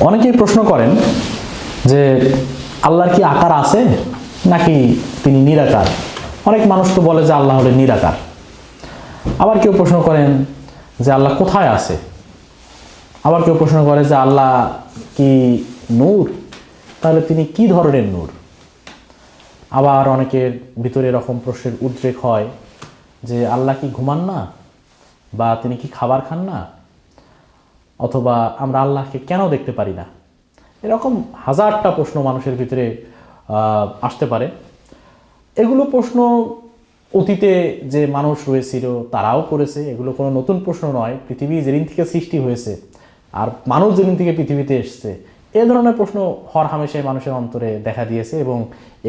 অনেকেই প্রশ্ন করেন যে, আল্লাহর কি আকার আছে নাকি তিনি নিরাকার? অনেক মানুষ তো বলে যে আল্লাহ হলে নিরাকার। আবার কেউ প্রশ্ন করেন যে, আল্লাহ কোথায় আছে? আবার কেউ প্রশ্ন করে যে, আল্লাহ কি নূর? তাহলে তিনি কি ধরনের নূর? আবার অনেকের ভিতরে এরকম প্রশ্নের উদ্রেক হয় যে, আল্লাহ কি ঘুমান না? বা তিনি কি খাবার খান না? অথবা আমরা আল্লাহকে কেন দেখতে পারি না? এরকম হাজারটা প্রশ্ন মানুষের ভিতরে আসতে পারে। এগুলো প্রশ্ন অতীতে যে মানুষ হয়েছিল তারাও করেছে। এগুলো কোনো নতুন প্রশ্ন নয়। পৃথিবী যেদিন থেকে সৃষ্টি হয়েছে আর মানুষ যেদিন থেকে পৃথিবীতে এসছে, এ ধরনের প্রশ্ন হর হামেশাই মানুষের অন্তরে দেখা দিয়েছে এবং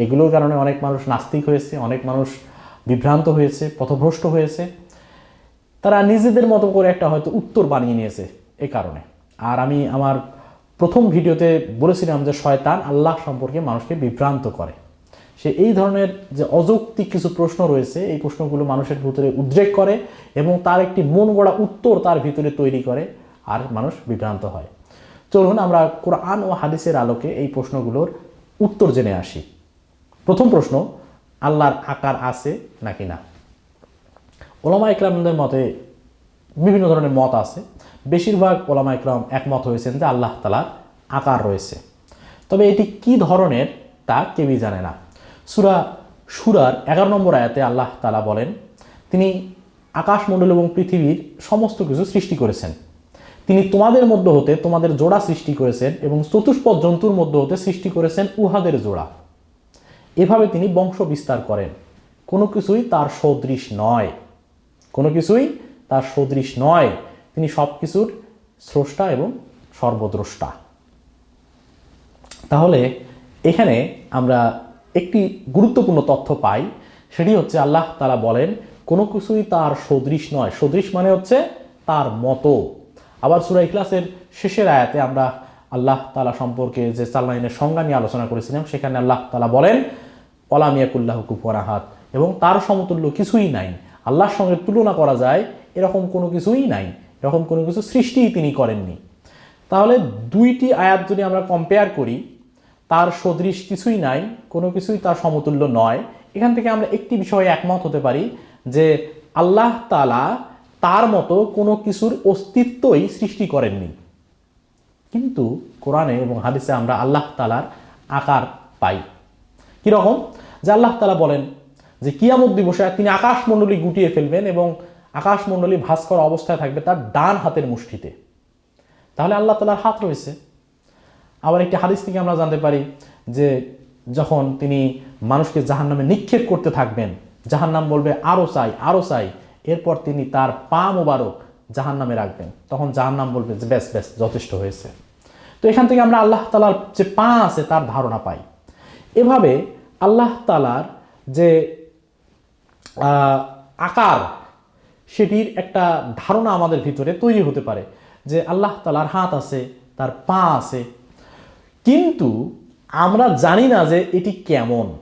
এগুলোর কারণে অনেক মানুষ নাস্তিক হয়েছে, অনেক মানুষ বিভ্রান্ত হয়েছে, পথভ্রষ্ট হয়েছে। তারা নিজেদের মতো করে একটা হয়তো উত্তর বানিয়ে নিয়েছে। এ কারণে। আর আমি আমার প্রথম ভিডিওতে বলেছিলাম যে শয়তান আল্লাহ সম্পর্কে মানুষকে বিভ্রান্ত করে। সে এই ধরনের যে অযৌক্তিক কিছু প্রশ্ন রয়েছে, এই প্রশ্নগুলো মানুষের ভিতরে উদ্রেক করে এবং তার একটি মন গড়া উত্তর তার ভিতরে তৈরি করে আর মানুষ বিভ্রান্ত হয়। চলুন আমরা কোরআন ও হাদিসের আলোকে এই প্রশ্নগুলোর উত্তর জেনে আসি। প্রথম প্রশ্ন, আল্লাহর আকার আছে নাকি না? ওলামা ইকরামদের মতে বিভিন্ন ধরনের মত আছে। বেশিরভাগ ওলামা ইকরাম একমত হয়েছেন যে আল্লাহ তালার আকার রয়েছে। তবে এটি কি ধরনের তা কেউই জানে না। সুরা সুরার এগারো নম্বর আয়াতে আল্লাহ তালা বলেন, তিনি আকাশমণ্ডল এবং পৃথিবীর সমস্ত কিছু সৃষ্টি করেছেন। তিনি তোমাদের মধ্য হতে তোমাদের জোড়া সৃষ্টি করেছেন এবং চতুষ্পদ জন্তুর মধ্য হতে সৃষ্টি করেছেন উহাদের জোড়া। এভাবে তিনি বংশ বিস্তার করেন। কোনো কিছুই তার সদৃশ নয়। কোনো কিছুই তার সদৃশ নয়, তিনি সব কিছুর স্রষ্টা এবং সর্বদ্রষ্টা। তাহলে এখানে আমরা একটি গুরুত্বপূর্ণ তথ্য পাই, সেটি হচ্ছে আল্লাহ তালা বলেন, কোনো কিছুই তার সদৃশ নয়। সদৃশ মানে হচ্ছে তার মতো। আবার সুরা ইখলাসের শেষের আয়াতে আমরা আল্লাহ তালা সম্পর্কে যে চাল্লাইনের সংজ্ঞা নিয়ে আলোচনা করেছিলাম, সেখানে আল্লাহ তালা বলেন অলামিয়াকুল্লাহ কুফরাহাত এবং তার সমতুল্য কিছুই নাই। আল্লাহর সঙ্গে তুলনা করা যায় এরকম কোনো কিছুই নাই, এরকম কোনো কিছু সৃষ্টিই তিনি করেননি। তাহলে দুইটি আয়াত যদি আমরা কম্পেয়ার করি, তার সদৃশ কিছুই নাই, কোনো কিছুই তার সমতুল্য নয়। এখান থেকে আমরা একটি বিষয়ে একমত হতে পারি যে আল্লাহ তালা তার মতো কোনো কিছুর অস্তিত্বই সৃষ্টি করেননি। কিন্তু কোরআনে এবং হাদিসে আমরা আল্লাহ তালার আকার পাই। কীরকম? যে আল্লাহ তালা বলেন যে কিয়ামত দিবসে তিনি আকাশমণ্ডলী গুটিয়ে ফেলবেন এবং আকাশমণ্ডলী ভাস্কর অবস্থায় থাকবে তার ডান হাতের মুষ্টিতে। তাহলে আল্লাহ তালার হাত রয়েছে। আবার একটি হাদিস থেকে আমরা জানতে পারি যে যখন তিনি মানুষকে জাহান নামে নিক্ষেপ করতে থাকবেন জাহান নাম বলবে আরও চাই আরও চাই। এরপর তিনি তার পা মোবারক জাহান নামে রাখবেন। তখন জাহান নাম বলবে যে ব্যাস ব্যাস যথেষ্ট হয়েছে। তো এখান থেকে আমরা আল্লাহ তালার যে পা আছে, তার ধারণা পাই। এভাবে আল্লাহ তালার যে আকার সেটির একটা ধারণা আমাদের ভিতরে তৈরি হতে পারে যে আল্লাহ তালার হাত আছে, তার পা আছে। কিন্তু আমরা জানি না যে এটি কেমন।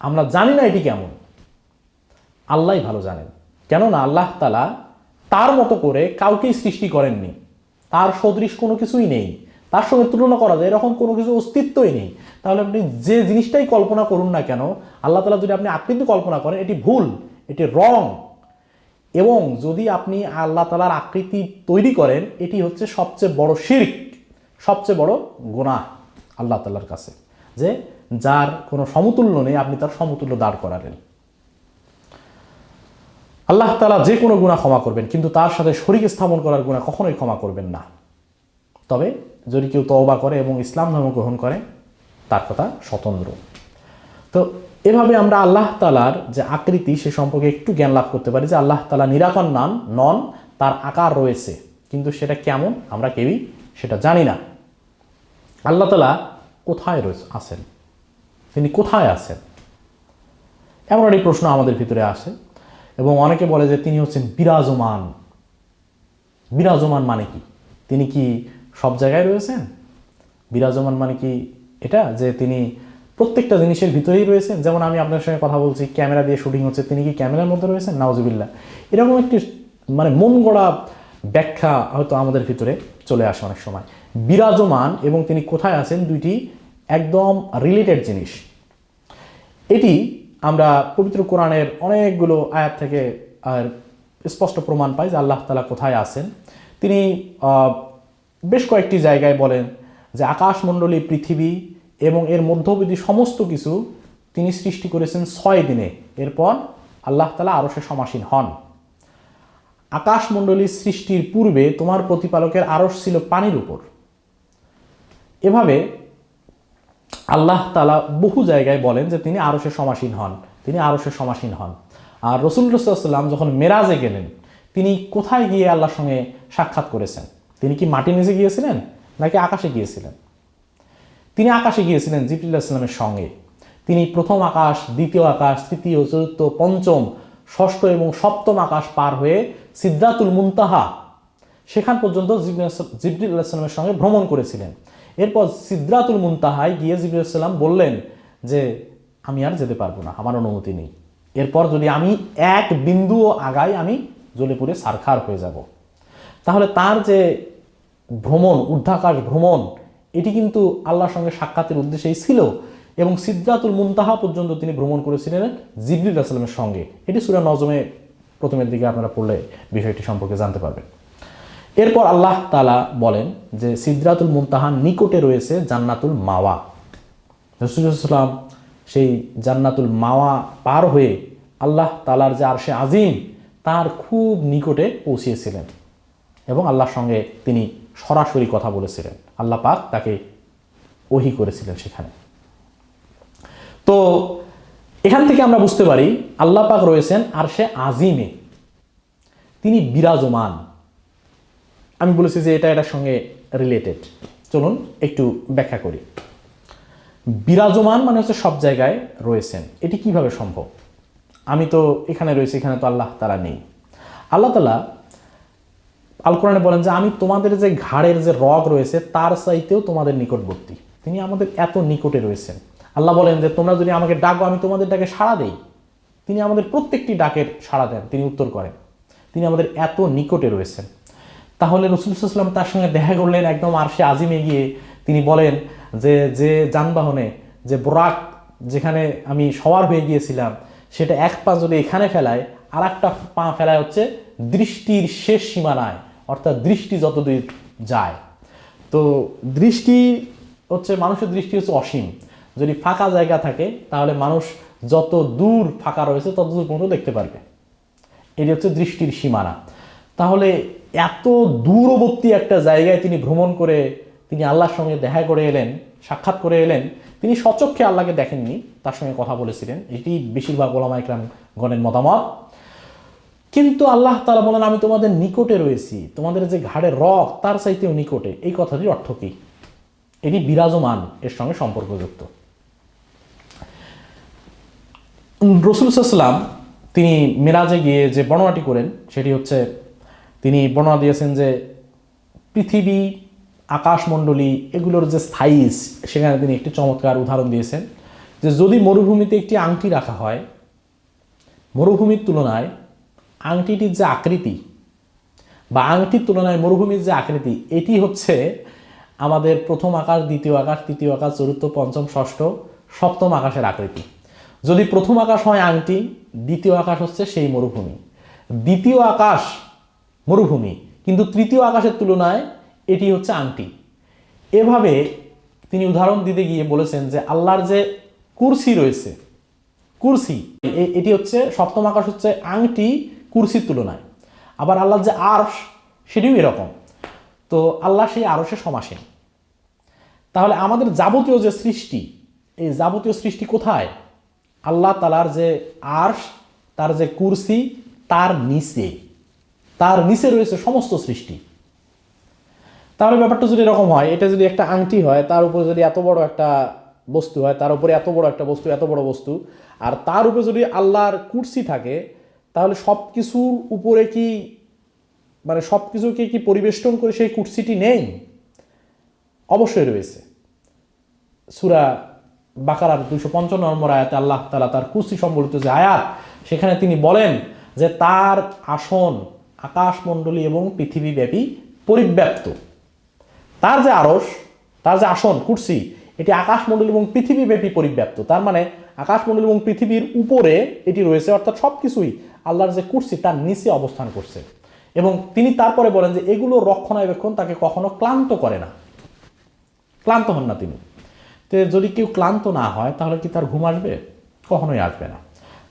আমরা জানি না এটি কেমন। আল্লাহই ভালো জানেন। কেননা আল্লাহ তালা তার মতো করে কাউকেই সৃষ্টি করেননি। তার সদৃশ কোনো কিছুই নেই। তার সঙ্গে তুলনা করা যায়, এরকম কোনো কিছু অস্তিত্বই নেই। তাহলে আপনি যে জিনিসটাই কল্পনা করুন না কেন, আল্লাহ তালা যদি আপনি আকৃতি কল্পনা করেন, এটি ভুল, এটি রং। এবং যদি আপনি আল্লাহ তালার আকৃতি তৈরি করেন, এটি হচ্ছে সবচেয়ে বড় শির্ক, সবচেয়ে বড় গোনাহ আল্লাহ তালার কাছে, যে যার কোনো সমতুল্য নেই, আপনি তার সমতুল্য দাঁড় করালেন। আল্লাহ তালা যে কোনো গুণা ক্ষমা করবেন, কিন্তু তার সাথে শরীর স্থাপন করার গুণা কখনোই ক্ষমা করবেন না। তবে যদি কেউ তওবা করে এবং ইসলাম ধর্ম গ্রহণ করে, তার কথা স্বতন্ত্র। তো এভাবে আমরা আল্লাহ তালার যে আকৃতি, সে সম্পর্কে একটু জ্ঞান লাভ করতে পারি যে আল্লাহ তালা নিরাকর নান নন, তার আকার রয়েছে। কিন্তু সেটা কেমন, আমরা কেউই সেটা জানি না। আল্লাহ তালা কোথায় রয়েছে? আছেন। তিনি কোথায় আছেন? এমন একটি প্রশ্ন আমাদের ভিতরে আসে। এবং অনেকে বলে যে তিনি হচ্ছেন বিরাজমান। বিরাজমান মানে কি? তিনি কি সব জায়গায় রয়েছেন? বিরাজমান মানে কি এটা? যে তিনি প্রত্যেকটা জিনিসের ভিতরেই রয়েছেন যেমন আমি আপনার সঙ্গে কথা বলছি, ক্যামেরা দিয়ে শুটিং হচ্ছে, তিনি কি ক্যামেরার মধ্যে রয়েছেন? নাওজুবিল্লা এরকম একটি মানে মন গড়া ব্যাখ্যা হয়তো আমাদের ভিতরে চলে আসে অনেক সময়। বিরাজমান এবং তিনি কোথায় আছেন দুইটি একদম রিলেটেড জিনিস। এটি আমরা পবিত্র কোরআনের অনেকগুলো আয়াত থেকে আর স্পষ্ট প্রমাণ পাই যে আল্লাহ তালা কোথায় আছেন। তিনি বেশ কয়েকটি জায়গায় বলেন যে আকাশমণ্ডলী পৃথিবী এবং এর মধ্যবধি সমস্ত কিছু তিনি সৃষ্টি করেছেন ছয় দিনে। এরপর আল্লাহ তালা আরও সে সমাসীন হন। আকাশমণ্ডলীর সৃষ্টির পূর্বে তোমার প্রতিপালকের আরশ ছিল পানির উপর। এভাবে আল্লাহ তালা বহু জায়গায় বলেন যে তিনি আরশে সমাসীন হন, তিনি আরশে সমাসীন হন। আর রসুল রসুল্লাম যখন মেরাজে গেলেন, তিনি কোথায় গিয়ে আল্লাহর সঙ্গে সাক্ষাৎ করেছেন? তিনি কি মাটি নিচে গিয়েছিলেন নাকি আকাশে গিয়েছিলেন? তিনি আকাশে গিয়েছিলেন জিবরুল্লাহ ইসলামের সঙ্গে। তিনি প্রথম আকাশ, দ্বিতীয় আকাশ, তৃতীয়, চতুর্থ, পঞ্চম, ষষ্ঠ এবং সপ্তম আকাশ পার হয়ে সিদ্ধাতুল মুনতাহা সেখান পর্যন্ত জিবরিল সঙ্গে ভ্রমণ করেছিলেন। এরপর সিদ্ধাতুল মুনতাহায় গিয়ে জিবরুল বললেন যে, আমি আর যেতে পারব না, আমার অনুমতি নেই। এরপর যদি আমি এক বিন্দুও আগাই, আমি জ্বলে সারখার হয়ে যাব। তাহলে তার যে ভ্রমণ, ঊর্ধ্বাকাশ ভ্রমণ এটি কিন্তু আল্লাহর সঙ্গে সাক্ষাতের উদ্দেশ্যেই ছিল এবং সিদ্ধাতুল মুনতাহা পর্যন্ত তিনি ভ্রমণ করেছিলেন জিবরিল আসলামের সঙ্গে। এটি সুরা নজমে প্রথমের দিকে আপনারা পড়লে বিষয়টি সম্পর্কে জানতে পারবেন। এরপর আল্লাহ তালা বলেন যে সিদ্ধাতুল মুনতাহার নিকটে রয়েছে জান্নাতুল মাওয়া। রসুলাম সেই জান্নাতুল মাওয়া পার হয়ে আল্লাহ তালার যে আরশে আজিম, তার খুব নিকটে পৌঁছিয়েছিলেন এবং আল্লাহর সঙ্গে তিনি সরাসরি কথা বলেছিলেন। আল্লাহ পাক তাকে ওহি করেছিলেন সেখানে। তো এখান থেকে আমরা বুঝতে পারি আল্লাহ পাক রয়েছেন আর সে আজিমে। তিনি বিরাজমান। আমি বলেছি যে এটা এটার সঙ্গে রিলেটেড চলুন একটু ব্যাখ্যা করি। বিরাজমান মানে হচ্ছে সব জায়গায় রয়েছেন। এটি কীভাবে সম্ভব? আমি তো এখানে রয়েছি, এখানে তো আল্লাহ তালা নেই। আল্লাহ তালা আল কোরআনে বলেন যে, আমি তোমাদের যে ঘাড়ের যে রগ রয়েছে, তার চাইতেও তোমাদের নিকটবর্তী। তিনি আমাদের এত নিকটে রয়েছেন। আল্লাহ বলেন যে, তোমরা যদি আমাকে ডাকো, আমি তোমাদের ডাকে সাড়া দেই। তিনি আমাদের প্রত্যেকটি ডাকের সাড়া দেন, তিনি উত্তর করেন। তিনি আমাদের এত নিকটে রয়েছেন। তাহলে রসুলাম তার সঙ্গে দেখা করলেন একদম আর সে আজিমে গিয়ে। তিনি বলেন যে যে যানবাহনে, যে বোরাক যেখানে আমি সওয়ার হয়ে গিয়েছিলাম, সেটা এক পা যদি এখানে ফেলায় আর একটা পা ফেলায় হচ্ছে দৃষ্টির শেষ সীমানায়। অর্থাৎ দৃষ্টি যতদূর যায়। তো দৃষ্টি হচ্ছে, মানুষের দৃষ্টি হচ্ছে অসীম। যদি ফাঁকা জায়গা থাকে, তাহলে মানুষ যত দূর ফাঁকা রয়েছে, তত দূর পর্যন্ত দেখতে পারবে। এটি হচ্ছে দৃষ্টির সীমানা। তাহলে এত দূরবর্তী একটা জায়গায় তিনি ভ্রমণ করে, তিনি আল্লাহর সঙ্গে দেখা করে এলেন, সাক্ষাৎ করে এলেন, তিনি সচক্ষে আল্লাহকে দেখেননি, তার সঙ্গে কথা বলেছিলেন। এটি বেশিরভাগ ওলামা ইকরাম গণের মতামত। কিন্তু আল্লাহ তালা বলেন, আমি তোমাদের নিকটে রয়েছি। তোমাদের যে ঘাড়ে রক, তার চাইতেও নিকটে। এই কথাটির অর্থ কী? এটি বিরাজমান, এর সঙ্গে সম্পর্কযুক্ত। রসুল তিনি মেরাজে গিয়ে যে বর্ণনাটি করেন, সেটি হচ্ছে, তিনি বর্ণনা দিয়েছেন যে পৃথিবী, আকাশমণ্ডলী, এগুলোর যে সাইজ, সেখানে তিনি একটি চমৎকার উদাহরণ দিয়েছেন যে যদি মরুভূমিতে একটি আংটি রাখা হয়, মরুভূমির তুলনায় আংটিটির যে আকৃতি বা আংটির তুলনায় মরুভূমির যে আকৃতি, এটি হচ্ছে আমাদের প্রথম আকাশ, দ্বিতীয় আকাশ, তৃতীয় আকাশ, চতুর্থ, পঞ্চম, ষষ্ঠ, সপ্তম আকাশের আকৃতি। যদি প্রথম আকাশ হয় আংটি, দ্বিতীয় আকাশ হচ্ছে সেই মরুভূমি। দ্বিতীয় আকাশ মরুভূমি, কিন্তু তৃতীয় আকাশের তুলনায় এটি হচ্ছে আংটি। এভাবে তিনি উদাহরণ দিতে গিয়ে বলেছেন যে আল্লাহর যে কুরসি রয়েছে, কুরসি এটি হচ্ছে সপ্তম আকাশ হচ্ছে আংটি কুরসির তুলনায়। আবার আল্লাহর যে আরশ, সেটিও এরকম। তো আল্লাহ সেই আরশে সমাসীন। তাহলে আমাদের যাবতীয় যে সৃষ্টি, এই যাবতীয় সৃষ্টি কোথায়? আল্লাহ তালার যে আর্শ, তার যে কুরসি, তার নিচে। তার নিচে রয়েছে সমস্ত সৃষ্টি। তাহলে ব্যাপারটা যদি এরকম হয়, এটা যদি একটা আংটি হয়, তার উপরে যদি এত বড় একটা বস্তু হয়, তার উপরে এত বড় একটা বস্তু, এত বড় বস্তু, আর তার উপরে যদি আল্লাহর কুরসি থাকে তাহলে সব কিছুর উপরে কি মানে সব কিছুকে কি পরিবেষ্টন করে সেই কুরসিটি নেই? অবশ্যই রয়েছে। সুরা বাকারার দুইশো পঞ্চান্ন নম্বর আয়াতে আল্লাহ তালা তার কুরসি সম্বলিত যে আয়াত, সেখানে তিনি বলেন যে তার আসন আকাশমণ্ডলী এবং পৃথিবীব্যাপী পরিব্যাপ্ত। তার যে আরস তার যে আসন, কুর্সি, এটি আকাশমণ্ডল এবং পৃথিবীব্যাপী পরিব্যাপ্ত। তার মানে আকাশমণ্ডল এবং পৃথিবীর উপরে এটি রয়েছে, অর্থাৎ সব কিছুই আল্লাহর যে কুর্সি তার নিচে অবস্থান করছে। এবং তিনি তারপরে বলেন যে এগুলো রক্ষণাবেক্ষণ তাকে কখনো ক্লান্ত করে না। ক্লান্ত হন না তিনি। তো যদি কেউ ক্লান্ত না হয়, তাহলে কি তার ঘুম আসবে? কখনোই আসবে না।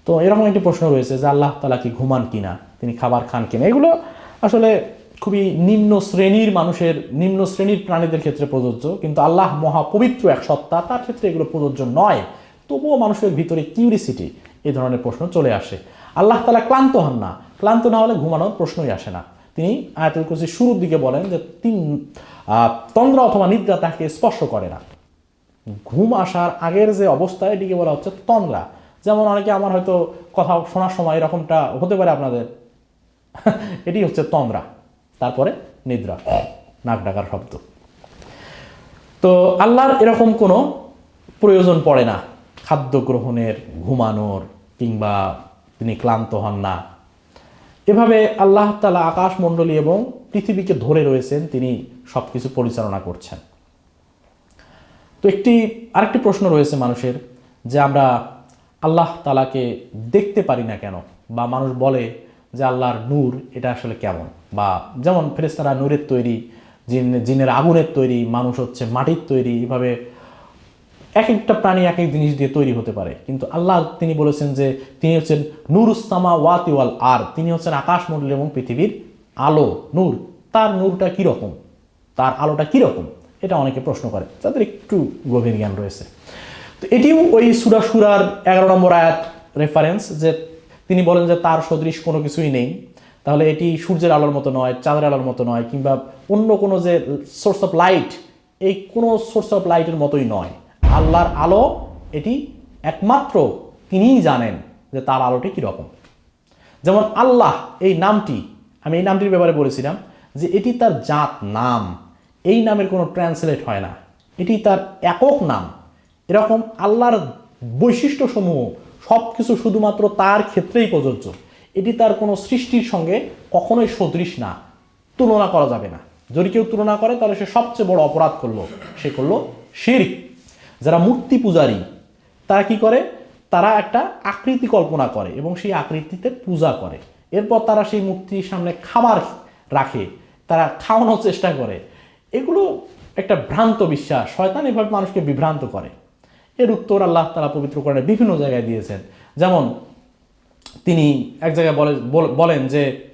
তো এরকম একটি প্রশ্ন রয়েছে যে আল্লাহ তালা কি ঘুমান কিনা? তিনি খাবার খান কিনা? এগুলো আসলে খুবই নিম্ন শ্রেণির মানুষের, নিম্ন শ্রেণির প্রাণীদের ক্ষেত্রে প্রযোজ্য। কিন্তু আল্লাহ মহাপবিত্র এক সত্তা, তার ক্ষেত্রে এগুলো প্রযোজ্য নয়। তবুও মানুষের ভিতরে কিউরিসিটি এ ধরনের প্রশ্ন চলে আসে। আল্লাহ তালা ক্লান্ত হন না। ক্লান্ত না হলে ঘুমানোর প্রশ্নই আসে না। তিনি আয়াতুল কুরসি শুরুর দিকে বলেন যে, তিন তন্দ্রা অথবা নিদ্রা তাকে স্পর্শ করে না। ঘুম আসার আগের যে অবস্থা, এটিকে বলা হচ্ছে তন্দ্রা। যেমন অনেকে আমার হয়তো কথা শোনার সময় এরকমটা হতে পারে আপনাদের। এটি হচ্ছে তন্দ্রা। তারপরে নিদ্রা, নাক ডাকার শব্দ। তো আল্লাহর এরকম কোনো প্রয়োজন পড়ে না। খাদ্য গ্রহণের, ঘুমানোর, কিংবা তিনি ক্লান্ত হন না। এভাবে আল্লাহ তালা আকাশমণ্ডলী এবং পৃথিবীকে ধরে রয়েছেন, তিনি সব কিছু পরিচালনা করছেন। তো একটি, আরেকটি প্রশ্ন রয়েছে মানুষের, যে আমরা আল্লাহ তালাকে দেখতে পারি না কেন? বা মানুষ বলে যে আল্লাহর নূর এটা আসলে কেমন? বা যেমন ফেরেস্তারা নূরের তৈরি, জিন, জিনের আগুনের তৈরি, মানুষ হচ্ছে মাটির তৈরি, এভাবে এক একটা প্রাণী এক এক জিনিস দিয়ে তৈরি হতে পারে। কিন্তু আল্লাহ তিনি বলেছেন যে, তিনি হচ্ছেন নুরুস্তামা ওয়াতিওয়াল আর, তিনি হচ্ছেন আকাশমণ্ডল এবং পৃথিবীর আলো, নূর। তার নূরটা কীরকম? তার আলোটা কীরকম? এটা অনেকে প্রশ্ন করে। যাদের একটু গভীর জ্ঞান রয়েছে। তো এটিও ওই সুরা সুরার এগারো নম্বর আয়াত রেফারেন্স যে, তিনি বলেন যে, তার সদৃশ কোনো কিছুই নেই। তাহলে এটি সূর্যের আলোর মতো নয়, চাঁদের আলোর মতো নয়, কিংবা অন্য কোনো যে সোর্স অফ লাইট এই কোনো সোর্স অফ লাইটের মতোই নয়। আল্লাহর আলো এটি একমাত্র তিনিই জানেন যে তার আলোটি কীরকম। যেমন আল্লাহ এই নামটি, আমি এই নামটির ব্যাপারে বলেছিলাম যে এটি তার জাত নাম, এই নামের কোনো ট্রান্সলেট হয় না। এটি তার একক নাম। এরকম আল্লাহর বৈশিষ্ট্যসমূহ সব কিছু শুধুমাত্র তার ক্ষেত্রেই প্রযোজ্য। এটি তার কোনো সৃষ্টির সঙ্গে কখনোই সদৃশ না, তুলনা করা যাবে না। যদি কেউ তুলনা করে, তাহলে সে সবচেয়ে বড় অপরাধ করল। সে করল শিরক। যারা মূর্তি পূজারী, তারা কি করে? তারা একটা আকৃতি কল্পনা করে এবং সেই আকৃতিতে পূজা করে। এরপর তারা সেই মূর্তির সামনে খাবার রাখে, তারা খাওয়ানোর চেষ্টা করে। এগুলো একটা ভ্রান্ত বিশ্বাস। শয়তান এভাবে মানুষকে বিভ্রান্ত করে। এর উত্তর আল্লাহ তারা পবিত্র করেন বিভিন্ন জায়গায় দিয়েছেন। যেমন তিনি এক জায়গায় বলে বল- বলেন যে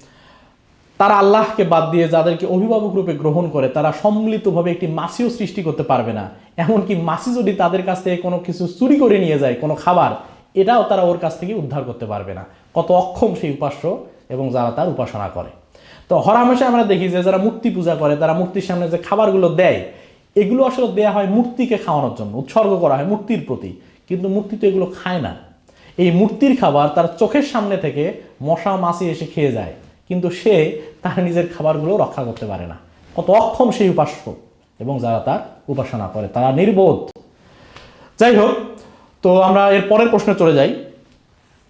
তারা আল্লাহকে বাদ দিয়ে যাদেরকে অভিভাবক রূপে গ্রহণ করে, তারা সম্মিলিতভাবে একটি মাসিও সৃষ্টি করতে পারবে না। এমনকি মাসি যদি তাদের কাছ থেকে কোনো কিছু চুরি করে নিয়ে যায়, কোনো খাবার, এটাও তারা ওর কাছ থেকে উদ্ধার করতে পারবে না। কত অক্ষম সেই উপাস্য এবং যারা তার উপাসনা করে। তো হরামেশে আমরা দেখি যে যারা মূর্তি পূজা করে, তারা মূর্তির সামনে যে খাবারগুলো দেয়, এগুলো আসলে দেয়া হয় মূর্তিকে খাওয়ানোর জন্য, উৎসর্গ করা হয় মূর্তির প্রতি। কিন্তু মূর্তি তো এগুলো খায় না। এই মূর্তির খাবার তার চোখের সামনে থেকে মশা, মাছি এসে খেয়ে যায়। কিন্তু সে তার নিজের খাবারগুলো রক্ষা করতে পারে না। কত অক্ষম সেই উপাস্য এবং যারা তার উপাসনা করে, তারা নির্বোধ। যাই হোক, তো আমরা এর পরের প্রশ্নে চলে যাই।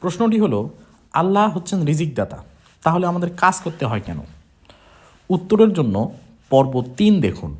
প্রশ্নটি হলো, আল্লাহ হচ্ছেন রিজিকদাতা, তাহলে আমাদের কাজ করতে হয় কেন? উত্তরের জন্য পর্ব তিন দেখুন।